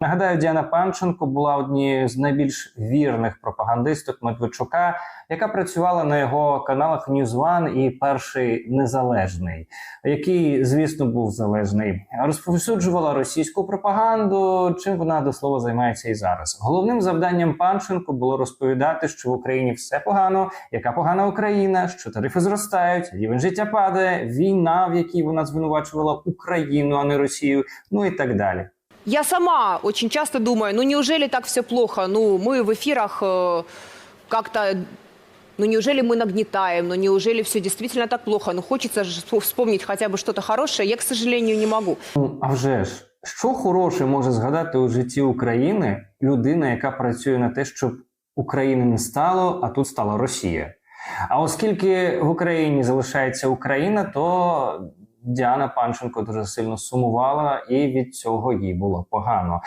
Нагадаю, Діана Панченко була однією з найбільш вірних пропагандисток Медведчука, яка працювала на його каналах One і перший незалежний, який, звісно, був залежний. Розповсюджувала російську пропаганду. Чим вона до слова займається і зараз. Головним завданням Панченко було розповідати, що в Україні все погано, яка погана Україна, що тарифи зростають, рівень життя падає, війна, в якій вона звинувачувала Україну, а не Росію, ну і так далі. Я сама очень часто думаю, ну неужели так все плохо? Ну, мы в эфирах э, как-то, ну неужели мы нагнетаем? Ну неужели все действительно так плохо? Ну хочется же вспо- вспомнить хотя бы что-то хорошее. Я, к сожалению, не могу. Ну, а вже ж, що хороше може згадати у житті України людина, яка працює на те, щоб України не стало, а тут стала Росія. А оскільки в Україні залишається Україна, то Діана Панченко дуже сильно сумувала, і від цього їй було погано.